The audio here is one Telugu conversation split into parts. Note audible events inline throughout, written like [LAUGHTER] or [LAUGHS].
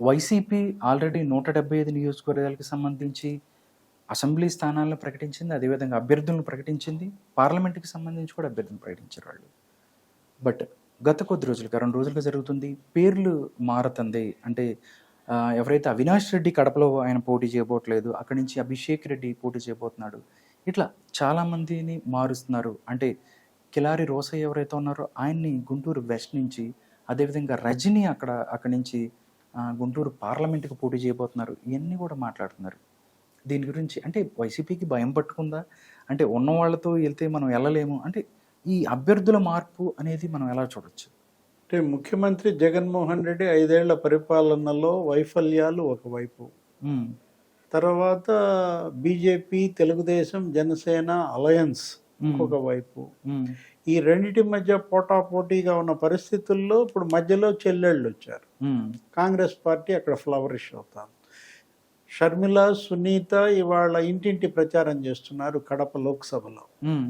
వైసీపీ ఆల్రెడీ నూట డెబ్బై ఐదు నియోజకవర్గాలకు సంబంధించి అసెంబ్లీ స్థానాలను ప్రకటించింది అదేవిధంగా అభ్యర్థులను ప్రకటించింది. పార్లమెంట్కి సంబంధించి కూడా అభ్యర్థులను ప్రకటించారు వాళ్ళు. బట్ గత కొద్ది రోజులుగా రెండు రోజులుగా జరుగుతుంది పేర్లు మారుతుంది. అంటే ఎవరైతే అవినాష్ రెడ్డి కడపలో ఆయన పోటీ చేయబోట్లేదు అక్కడి నుంచి అభిషేక్ రెడ్డి పోటీ చేయబోతున్నాడు. ఇట్లా చాలామందిని మారుస్తున్నారు. అంటే కిలారి రోసయ్య ఎవరైతే ఉన్నారో ఆయన్ని గుంటూరు వెస్ట్ నుంచి అదేవిధంగా రజని అక్కడ అక్కడి నుంచి గుంటూరు పార్లమెంట్కి పోటీ చేయబోతున్నారు. ఇవన్నీ కూడా మాట్లాడుతున్నారు. దీని గురించి అంటే వైసీపీకి భయం పట్టుకుందా? అంటే ఉన్న వాళ్ళతో వెళ్తే మనం వెళ్ళలేము. అంటే ఈ అభ్యర్థుల మార్పు అనేది మనం ఎలా చూడొచ్చు? అంటే ముఖ్యమంత్రి జగన్మోహన్ రెడ్డి ఐదేళ్ళ పరిపాలనలో వైఫల్యాలు ఒకవైపు. తర్వాత BJP Telugu Desam Janasena alliance um, ఇంకొక వైపు. ఉమ్, ఈ రెండిటి మధ్య పోటాపోటీగా ఉన్న పరిస్థితుల్లో ఇప్పుడు మధ్యలో చెల్లెళ్ళు వచ్చారు. కాంగ్రెస్ పార్టీ అక్కడ ఫ్లవరిష్ అవుతారు షర్మిల సునీత ఇవాళ ఇంటింటి ప్రచారం చేస్తున్నారు కడప లోక్సభలో. ఉమ్,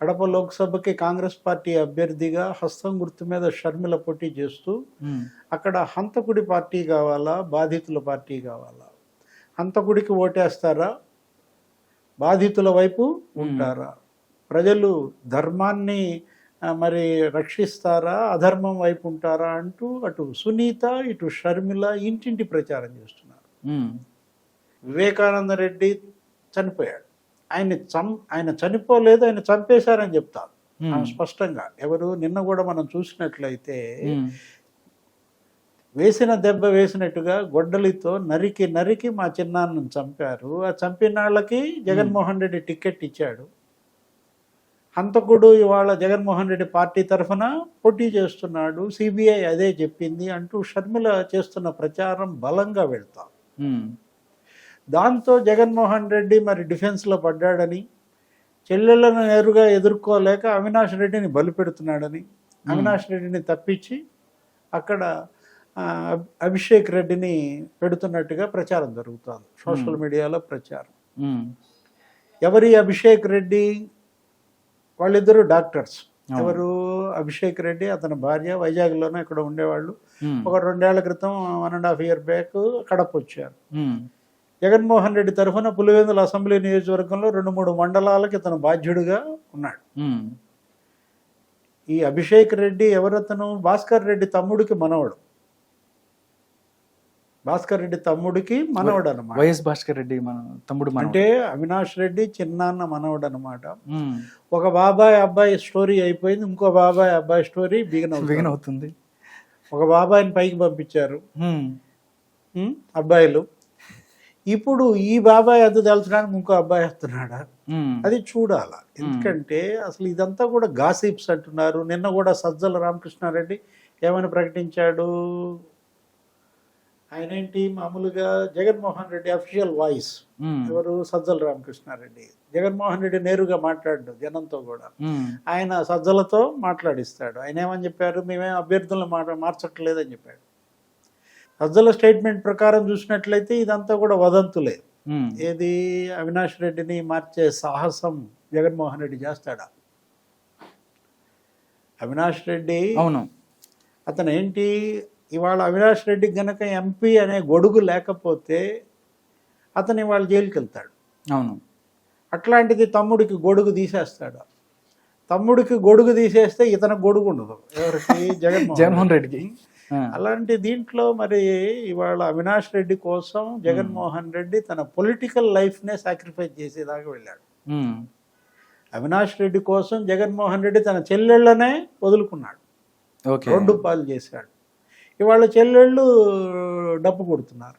కడప లోక్సభకి కాంగ్రెస్ పార్టీ అభ్యర్థిగా హస్తం గుర్తు మీద షర్మిల పోటీ చేస్తూ ఉమ్, అక్కడ హంతకుడి పార్టీ కావాలా బాధితుల పార్టీ కావాలా? హంతకుడికి ఓటేస్తారా? బాధితుల వైపు ఉంటారా? ప్రజలు ధర్మాన్ని మరి రక్షిస్తారా? అధర్మం వైపు ఉంటారా అంటూ అటు సునీత ఇటు షర్మిల ఇంటింటి ప్రచారం చేస్తున్నారు. వివేకానంద రెడ్డి చనిపోయాడు. ఆయన చం ఆయన చనిపోలేదు ఆయన చంపేశారని చెప్తారు. స్పష్టంగా ఎవరు? నిన్న కూడా మనం చూసినట్లయితే వేసిన దెబ్బ వేసినట్టుగా గొడ్డలితో నరికి నరికి మా చిన్నాన్నను చంపారు. ఆ చంపిన వాళ్ళకి జగన్మోహన్ రెడ్డి టికెట్ ఇచ్చాడు. హంతకుడు ఇవాళ జగన్మోహన్ రెడ్డి పార్టీ తరఫున పోటీ చేస్తున్నాడు. సిబిఐ అదే చెప్పింది అంటూ షర్మిల చేస్తున్న ప్రచారం బలంగా వెళ్తాం. దాంతో జగన్మోహన్ రెడ్డి మరి డిఫెన్స్లో పడ్డాడని చెల్లెళ్ళను నేరుగా ఎదుర్కోలేక అవినాష్ రెడ్డిని బలి పెడుతున్నాడని అవినాష్ రెడ్డిని తప్పించి అక్కడ అభిషేక్ రెడ్డిని పెడుతున్నట్టుగా ప్రచారం జరుగుతుంది. సోషల్ మీడియాలో ప్రచారం. ఎవరి అభిషేక్ రెడ్డి వాళ్ళిద్దరు డాక్టర్స్. ఎవరు? అభిషేక్ రెడ్డి అతని భార్య వైజాగ్లోనే ఇక్కడ ఉండేవాళ్ళు. ఒక రెండేళ్ళ క్రితం one and half year back Kadapa వచ్చారు. జగన్మోహన్ రెడ్డి తరఫున పులివెందుల అసెంబ్లీ నియోజకవర్గంలో రెండు మూడు మండలాలకి ఇతను బాధ్యుడిగా ఉన్నాడు. ఈ అభిషేక్ రెడ్డి ఎవరతను? భాస్కర్ రెడ్డి తమ్ముడికి మనవడు. భాస్కర్ రెడ్డి తమ్ముడికి మనవడు అనమాట వైఎస్ భాస్కర్ రెడ్డి మన తమ్ముడు అంటే అవినాష్ రెడ్డి చిన్నాన్న మనవడు అనమాట ఒక బాబాయ్ అబ్బాయి స్టోరీ అయిపోయింది ఇంకో బాబాయ్ అబ్బాయి స్టోరీ బిగిన్ బిగిన్ అవుతుంది. ఒక బాబాయిని పైకి పంపించారు? అబ్బాయిలు. ఇప్పుడు ఈ బాబాయ్ అద్దు తెలుసడానికి ఇంకో అబ్బాయి వస్తున్నాడా? అది చూడాల. ఎందుకంటే అసలు ఇదంతా కూడా గాసిప్స్ అంటున్నారు. నిన్న కూడా సజ్జల రామకృష్ణారెడ్డి ఏమని ప్రకటించాడు? ఆయన ఏంటి మామూలుగా జగన్మోహన్ రెడ్డి అఫీషియల్ వాయిస్ ఎవరు? సజ్జల రామకృష్ణారెడ్డి. జగన్మోహన్ రెడ్డి నేరుగా మాట్లాడు జనంతో కూడా. ఆయన సజ్జలతో మాట్లాడిస్తాడు. ఆయన ఏమని చెప్పారు? మేమేం అభ్యర్థులను మాట మార్చట్లేదని చెప్పాడు. సజ్జల స్టేట్మెంట్ ప్రకారం చూసినట్లయితే ఇదంతా కూడా వదంతులే. ఏది? అవినాష్ రెడ్డిని మార్చే సాహసం జగన్మోహన్ రెడ్డి చేస్తాడా? అవినాష్ రెడ్డి అవును. అతను ఏంటి ఇవాళ అవినాష్ రెడ్డి గనక ఎంపీ అనే గొడుగు లేకపోతే అతను ఇవాళ జైలుకి వెళ్తాడు అవును. అట్లాంటిది తమ్ముడికి గొడుగు తీసేస్తాడు. తమ్ముడికి గొడుగు తీసేస్తే ఇతను గొడుగు ఉండదు. ఎవరికి? [LAUGHS] జగన్మోహన్ జగన్మోహన్ రెడ్డికి. అలాంటి దీంట్లో మరి ఇవాళ అవినాష్ రెడ్డి కోసం జగన్మోహన్ రెడ్డి తన పొలిటికల్ లైఫ్నే సాక్రిఫైస్ చేసేదాకా వెళ్ళాడు. అవినాష్ రెడ్డి కోసం జగన్మోహన్ రెడ్డి తన చెల్లెళ్ళనే వదులుకున్నాడు. ఓకే. రెండు పాలు చేశాడు. ఇవాళ చెల్లెళ్ళు డప్పు కొడుతున్నారు.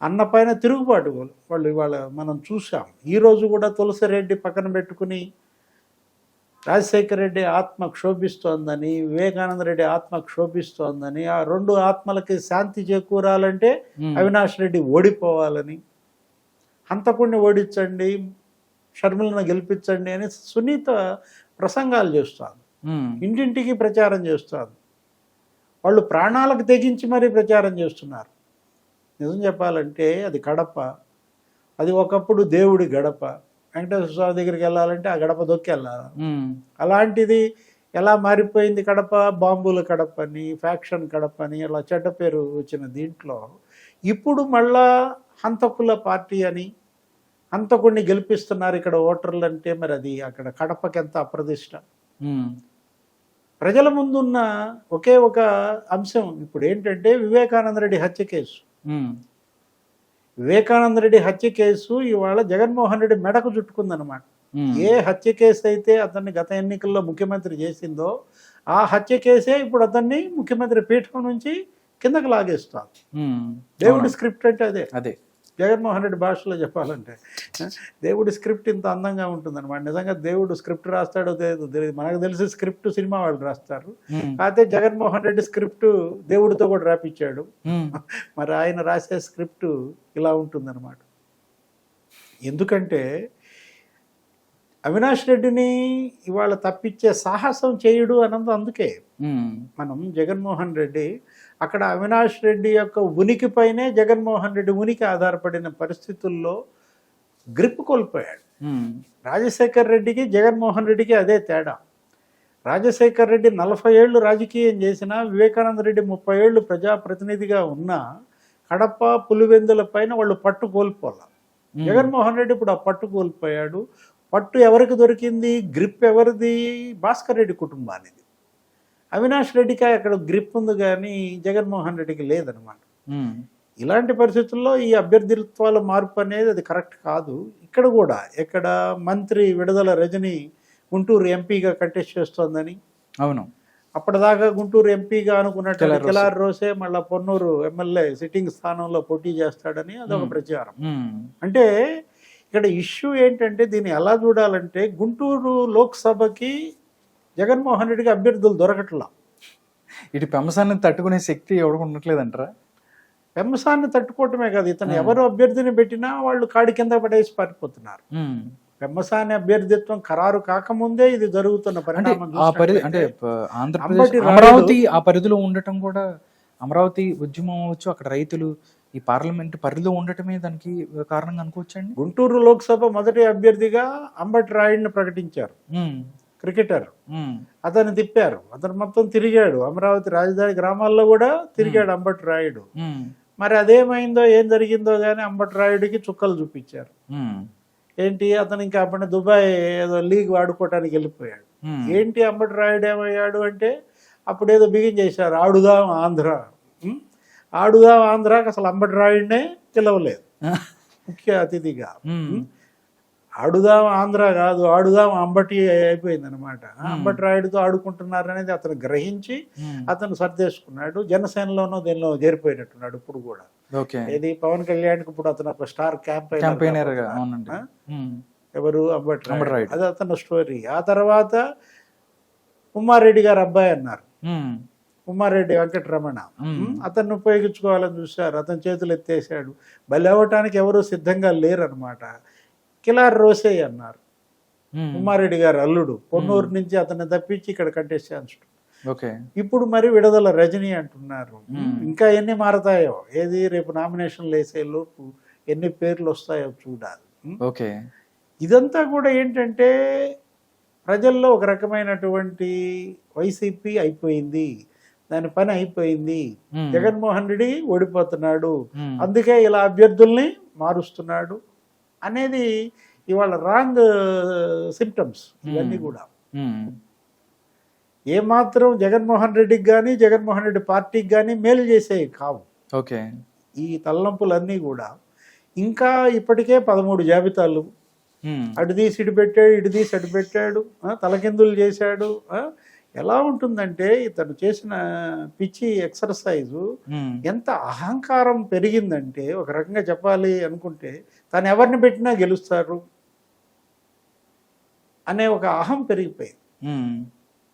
అన్న పైన తిరుగుబాటు వాళ్ళు ఇవాళ మనం చూసాం ఈరోజు కూడా తులసిరెడ్డి పక్కన పెట్టుకుని రాజశేఖర రెడ్డి ఆత్మ క్షోభిస్తోందని వివేకానంద రెడ్డి ఆత్మ క్షోభిస్తోందని ఆ రెండు ఆత్మలకి శాంతి చేకూరాలంటే అవినాష్ రెడ్డి ఓడిపోవాలని హంతకుడిని ఓడించండి షర్మిలను గెలిపించండి అని సునీత ప్రసంగాలు చేస్తాను ఇంటింటికి ప్రచారం చేస్తారు వాళ్ళు ప్రాణాలకు తెగించి మరీ ప్రచారం చేస్తున్నారు. నిజం చెప్పాలంటే అది కడప. అది ఒకప్పుడు దేవుడి గడప. వెంకటేశ్వర స్వామి దగ్గరికి వెళ్ళాలంటే ఆ గడప దొక్కి వెళ్ళాలి అలాంటిది ఎలా మారిపోయింది కడప? బాంబుల కడప అని ఫ్యాక్షన్ కడప అని అలా చెడ్డ పేరు వచ్చిన దీంట్లో. ఇప్పుడు మళ్ళా హంతకుల పార్టీ అని హంతకుడిని గెలిపిస్తున్నారు ఇక్కడ ఓటర్లు అంటే మరి అది అక్కడ కడపకి ఎంత అప్రదిష్ట ప్రజల ముందున్న ఒకే ఒక అంశం. ఇప్పుడు ఏంటంటే వివేకానంద రెడ్డి హత్య కేసు. వివేకానంద రెడ్డి హత్య కేసు ఇవాళ జగన్మోహన్ రెడ్డి మెడకు చుట్టుకుందనమాట ఏ హత్య కేసు అయితే అతన్ని గత ఎన్నికల్లో ముఖ్యమంత్రి చేసిందో ఆ హత్య కేసే ఇప్పుడు అతన్ని ముఖ్యమంత్రి పీఠం నుంచి కిందకు లాగేస్తాం దేవుడి. స్క్రిప్ట్ అంటే అదే. అదే. జగన్మోహన్ రెడ్డి భాషలో చెప్పాలంటే దేవుడి స్క్రిప్ట్ ఇంత అందంగా ఉంటుందన్నమాట. నిజంగా దేవుడు స్క్రిప్ట్ రాస్తాడో తెలియదు మనకు తెలిసి స్క్రిప్ట్ సినిమా వాళ్ళు రాస్తారు. అయితే జగన్మోహన్ రెడ్డి స్క్రిప్ట్ దేవుడితో కూడా రాపిచ్చాడు. మరి ఆయన రాసే స్క్రిప్ట్ ఇలా ఉంటుందన్నమాట. ఎందుకంటే అవినాష్ రెడ్డిని ఇవాళ తప్పించే సాహసం చేయుడు అన్నది అందుకే. మనం జగన్మోహన్ రెడ్డి అక్కడ అవినాష్ రెడ్డి యొక్క ఉనికిపైనే జగన్మోహన్ రెడ్డి ఉనికి ఆధారపడిన పరిస్థితుల్లో గ్రిప్ కోల్పోయాడు. రాజశేఖర్ రెడ్డికి జగన్మోహన్ రెడ్డికి అదే తేడా. రాజశేఖర్ రెడ్డి నలభై ఏళ్ళు రాజకీయం చేసిన వివేకానంద రెడ్డి ముప్పై ఏళ్ళు ప్రజాప్రతినిధిగా ఉన్న కడప పులివెందుల పైన వాళ్ళు పట్టు కోల్పోలే. జగన్మోహన్ రెడ్డి ఇప్పుడు ఆ పట్టు కోల్పోయాడు. పట్టు ఎవరికి దొరికింది? గ్రిప్ ఎవరిది? భాస్కర్ రెడ్డి కుటుంబానిది. అవినాష్ రెడ్డికి అక్కడ గ్రిప్ ఉంది కానీ జగన్మోహన్ రెడ్డికి లేదనమాట ఇలాంటి పరిస్థితుల్లో ఈ అభ్యర్థిత్వాల మార్పు అనేది అది కరెక్ట్ కాదు. ఇక్కడ కూడా ఇక్కడ మంత్రి విడుదల రజని గుంటూరు ఎంపీగా కంటెస్ట్ చేస్తోందని. అవును. అప్పటిదాకా గుంటూరు ఎంపీగా అనుకున్నట్టు కిలార్ రోసే. మళ్ళా పొన్నూరు ఎమ్మెల్యే సిట్టింగ్ స్థానంలో పోటీ చేస్తాడని అదొక. ప్రచారం. అంటే ఇక్కడ ఇష్యూ ఏంటంటే దీన్ని ఎలా చూడాలంటే గుంటూరు లోక్సభకి జగన్మోహన్ రెడ్డికి అభ్యర్థులు దొరకట్లా. ఇటు పెంపసాన్ని తట్టుకునే శక్తి ఎవరికి ఉండట్లేదంటారా? పెంసాన్ని తట్టుకోవటమే కాదు ఇతను. ఎవరు అభ్యర్థిని పెట్టినా వాళ్ళు కాడి కింద పడేసి పారిపోతున్నారు. పెమ్మసాని అభ్యర్థిత్వం ఖరారు కాకముందే ఇది జరుగుతున్న పరిణామం ఆ పరిధి అంటే ఆంధ్రప్రదేశ్ అమరావతి ఆ పరిధిలో ఉండటం కూడా అమరావతి ఉద్యమం అవ్వచ్చు అక్కడ రైతులు ఈ పార్లమెంట్ పరిధిలో ఉండటమే దానికి కారణంగా అనుకోవచ్చండి? గుంటూరు లోక్సభ మొదటి అభ్యర్థిగా అంబటి రాయుడిని ప్రకటించారు. క్రికెటర్. అతను తిప్పారు. అతను మొత్తం తిరిగాడు. అమరావతి రాజధాని గ్రామాల్లో కూడా తిరిగాడు అంబటి రాయుడు. మరి అదేమైందో ఏం జరిగిందో కానీ అంబటి రాయుడికి చుక్కలు చూపించారు. ఏంటి? అతను ఇంకా అప్పుడు దుబాయ్ ఏదో లీగ్ వాడుకోవటానికి వెళ్ళిపోయాడు. ఏంటి అంబటి రాయుడు ఏమయ్యాడు అంటే అప్పుడు ఏదో బిగిన్ చేశారు. ఆడుదాం ఆంధ్ర. ఉం? ఆడుదాం ఆంధ్రాకి అసలు అంబటి రాయుడినే పిలవలేదు. ముఖ్య అతిథిగా. ఆడుదాం ఆంధ్ర కాదు ఆడుదాం అంబటి అయిపోయింది అనమాట. అంబటి రాయుడుతో ఆడుకుంటున్నారు అనేది అతను గ్రహించి అతను సర్దేసుకున్నాడు. జనసేనలోనూ దీనిలో చేరిపోయినట్టున్నాడు ఇప్పుడు కూడా. ఏది పవన్ కళ్యాణ్కి ఇప్పుడు అతను ఒక స్టార్ క్యాంపెయినర్? ఉమ్, ఎవరు? అంబటి రాయుడు. అది అతని స్టోరీ. ఆ తర్వాత ఉమ్మారెడ్డి గారు అబ్బాయి అన్నారు. ఉమ్మారెడ్డి వెంకటరమణ. అతన్ని ఉపయోగించుకోవాలని చూశారు. అతని చేతులు ఎత్తేసాడు బలవటానికి ఎవరు సిద్ధంగా లేరు అనమాట కిలార్ రోసే అన్నారు. ఉమ్, ఉమ్మారెడ్డి గారు అల్లుడు. పొన్నూరు నుంచి అతన్ని తప్పించి ఇక్కడ ఓకే. ఇప్పుడు మరి విడుదల రజని అంటున్నారు. ఇంకా ఎన్ని మారతాయో? ఏది? రేపు నామినేషన్లు వేసే లోపు ఎన్ని పేర్లు వస్తాయో చూడాలి. ఓకే. ఇదంతా కూడా ఏంటంటే ప్రజల్లో ఒక రకమైనటువంటి వైసీపీ అయిపోయింది. దాని పని అయిపోయింది. జగన్మోహన్ రెడ్డి ఓడిపోతున్నాడు. అందుకే ఇలా అభ్యర్థుల్ని మారుస్తున్నాడు అనేది ఇవాళ రాంగ్ సిమ్టమ్స్ ఇవన్నీ. కూడా. ఏమాత్రం జగన్మోహన్ రెడ్డికి కానీ జగన్మోహన్ రెడ్డి పార్టీకి కానీ మేలు చేసేవి కావు. ఓకే. ఈ తలనంపులన్నీ కూడా. ఇంకా ఇప్పటికే పదమూడు జాబితాలు. అటు తీసి ఇటు పెట్టాడు ఇటు తీసి అటు పెట్టాడు తలకిందులు చేశాడు ఎలా ఉంటుందంటే ఇతను చేసిన పిచ్చి ఎక్సర్సైజు ఎంత అహంకారం పెరిగిందంటే ఒక రకంగా చెప్పాలి అనుకుంటే తను ఎవరిని పెట్టినా గెలుస్తారు అనే ఒక అహం పెరిగిపోయింది.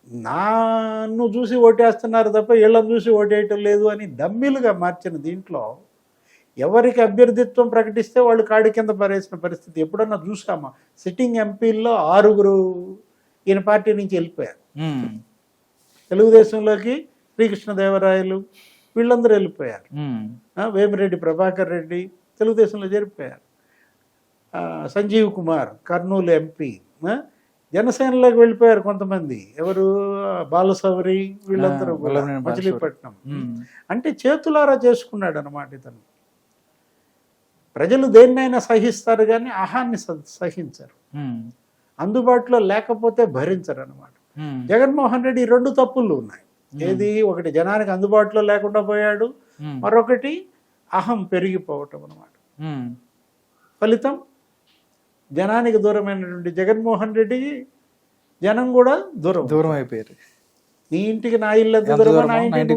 నన్ను చూసి ఓటేస్తున్నారు తప్ప వీళ్ళని చూసి ఓటేయటం లేదు అని డమ్మీలుగా మార్చిన దీంట్లో ఎవరికి అభ్యర్థిత్వం ప్రకటిస్తే వాళ్ళు కాడి కింద పరేసిన పరిస్థితి ఎప్పుడన్నా చూసామా? సిట్టింగ్ ఎంపీల్లో ఆరుగురు ఈయన పార్టీ నుంచి వెళ్ళిపోయారు. తెలుగుదేశంలోకి శ్రీకృష్ణదేవరాయలు వీళ్ళందరూ వెళ్ళిపోయారు వేమిరెడ్డి ప్రభాకర్ రెడ్డి తెలుగుదేశంలో చేరిపోయారు సంజీవ్ కుమార్ కర్నూలు ఎంపీ జనసేనలోకి వెళ్ళిపోయారు కొంతమంది ఎవరు బాలసౌరి వీళ్ళందరూ. మచిలీపట్నం. అంటే చేతులారా చేసుకున్నాడు అనమాట ఇతను ప్రజలు దేన్నైనా సహిస్తారు కానీ ఆహాన్ని సహించరు. అందుబాటులో లేకపోతే భరించరు అనమాట. జగన్మోహన్ రెడ్డి రెండు తప్పులు ఉన్నాయి. ఏది? ఒకటి జనానికి అందుబాటులో లేకుండా పోయాడు. మరొకటి అహం పెరిగిపోవటం అనమాట. ఫలితం జనానికి దూరమైనటువంటి జగన్మోహన్ రెడ్డికి జనం కూడా దూరం. దూరం అయిపోయారు. నీ ఇంటికి నా ఇల్లు ఎంత నా ఇంటికి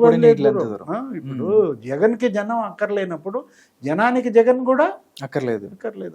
దూరం. ఇప్పుడు జగన్కి జనం అక్కర్లేనప్పుడు జనానికి జగన్ కూడా అక్కర్లేదు. అక్కర్లేదు.